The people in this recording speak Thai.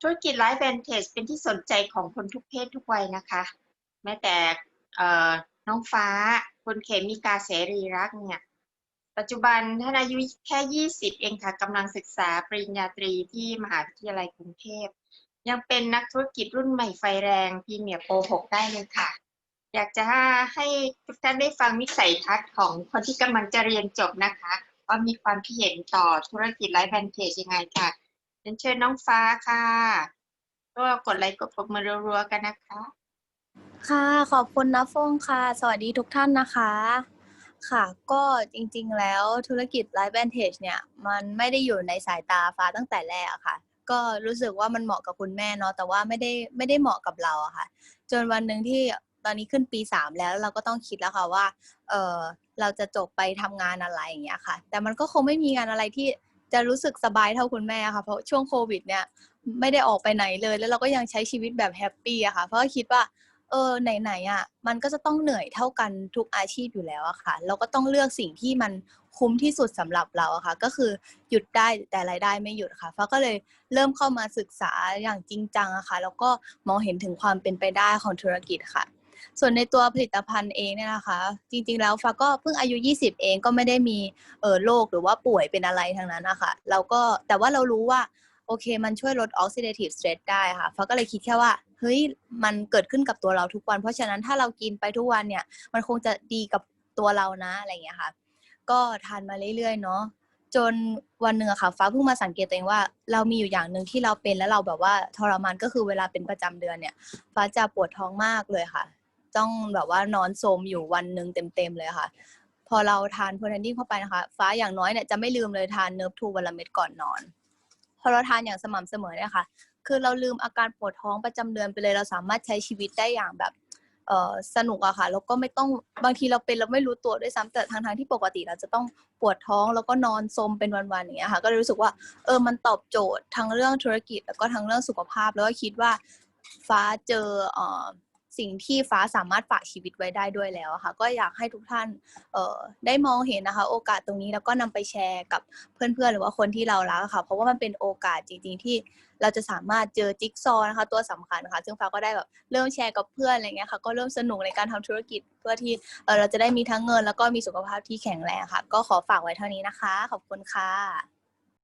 ธุรกิจไลฟ์แวนเทจเป็นที่สนใจของคนทุกเพศทุกวัยนะคะ แม้แต่น้องฟ้าคุณเขมิกาเสรีรักเนี่ย ปัจจุบันท่านอายุแค่ 20 เองค่ะกำลังศึกษาปริญญาตรีที่มหาวิทยาลัยกรุงเทพ ยังเป็นนักธุรกิจรุ่นใหม่ไฟแรงพรีเมียโปร6ได้เลยค่ะ อยากจะให้ทุกท่านได้ฟังวิสัยทัศน์ของคนที่กำลังจะเรียนจบนะคะ ว่ามีความคิดเห็นต่อธุรกิจไลฟ์แวนเทจยังไงค่ะ เรียนเชิญน้องฟ้าค่ะก็กดไลค์กดปรบมือรัวๆกันนะคะ ค่ะ ขอบคุณนะฟงค่ะ สวัสดีทุกท่านนะคะ ค่ะ ก็จริงๆแล้วธุรกิจ Life Vantage เนี่ย มันไม่ได้อยู่ในสายตาฟ้าตั้งแต่แรกอะค่ะ ก็รู้สึกว่ามันเหมาะกับคุณแม่เนาะ แต่ว่าไม่ได้ไม่ได้เหมาะกับเราอะค่ะ จนวันหนึ่งที่ตอนนี้ขึ้นปีสามแล้วเราก็ต้องคิดแล้วค่ะว่า เออเราจะจบไปทำงานอะไรอย่างเงี้ยค่ะ แต่มันก็คงไม่มีงานอะไรที่ จะรู้สึกสบายเท่าคุณแม่ค่ะ เพราะช่วงโควิด เนี่ย ไม่ได้ออกไปไหนเลย แล้วเราก็ยังใช้ชีวิตแบบแฮปปี้อะค่ะ เพราะคิดว่า เออไหนๆอะมันก็จะต้องเหนื่อยเท่ากันทุกอาชีพอยู่แล้วอะค่ะ เราก็ต้องเลือกสิ่งที่มันคุ้มที่สุดสำหรับเราอะค่ะ ก็คือหยุดได้แต่รายได้ไม่หยุดค่ะฟ้าก็เลยเริ่มเข้ามาศึกษาอย่างจริงจังอะค่ะ แล้วก็มองเห็นถึงความเป็นไปได้ของธุรกิจค่ะ ส่วนในตัวผลิตภัณฑ์เองเนี่ยนะคะ จริง ๆ แล้วฟ้าก็เพิ่งอายุ 20 เองก็ไม่ได้มีเออโรคหรือว่าป่วยเป็นอะไรทั้งนั้นนะคะเราก็แต่ว่าเรารู้ว่าโอเค มันช่วยลด oxidative stress ได้ค่ะฟ้าก็เลยคิดแค่ว่าเฮ้ยมันเกิดขึ้นกับตัวเราทุกวัน เพราะฉะนั้นถ้าเรากินไปทุกวันเนี่ย มันคงจะดีกับตัวเรานะอะไรอย่างเงี้ยค่ะ ก็ทานมาเรื่อยๆเนาะจนวันหนึ่งอะค่ะ ฟ้าเพิ่งมาสังเกตตัวเองว่า เรามีอยู่อย่างหนึ่งที่เราเป็นแล้วเราแบบว่าทรมานก็คือเวลาเป็นประจำเดือนเนี่ย ฟ้าจะปวดท้องมากเลยค่ะ ต้องแบบว่านอนโซมอยู่วันหนึ่งเต็มๆเลยค่ะ พอเราทานโพแทนดิ้งเข้าไปนะคะ ฟ้าอย่างน้อยเนี่ยจะไม่ลืมเลยทานเนิร์ฟทูวันละเม็ดก่อนนอน พอเราทานอย่างสม่ำเสมอเนี่ยค่ะ คือเราลืมอาการปวดท้องประจำเดือนไปเลย เราสามารถใช้ชีวิตได้อย่างแบบเออสนุกอะค่ะแล้วก็ไม่ต้องบางทีเราเป็นเราไม่รู้ตัวด้วยซ้ำแต่ทางทางที่ปกติเราจะต้องปวดท้องแล้วก็นอนซมเป็นวันๆอย่างเงี้ยค่ะ ก็เลยรู้สึกว่าเออมันตอบโจทย์ทั้งเรื่องธุรกิจ แล้วก็ทั้งเรื่องสุขภาพ แล้วก็คิดว่าฟ้าเจอเออ สิ่งที่ฟ้าสามารถฝากชีวิตไว้ได้ด้วยแล้วค่ะ ก็อยากให้ทุกท่านเอ่อได้มองเห็นนะคะ โอกาสตรงนี้แล้วก็นำไปแชร์กับเพื่อนๆ หรือว่าคนที่เรารักค่ะ เพราะว่ามันเป็นโอกาสจริงๆที่เราจะสามารถเจอจิ๊กซอว์นะคะ ตัวสำคัญค่ะ ซึ่งฟ้าก็ได้แบบเริ่มแชร์กับเพื่อนอะไรเงี้ยค่ะ ก็เริ่มสนุกในการทำธุรกิจเพื่อที่เออเราจะได้มีทั้งเงิน แล้วก็มีสุขภาพที่แข็งแรงค่ะ ก็ขอฝากไว้เท่านี้นะคะ ขอบคุณค่ะ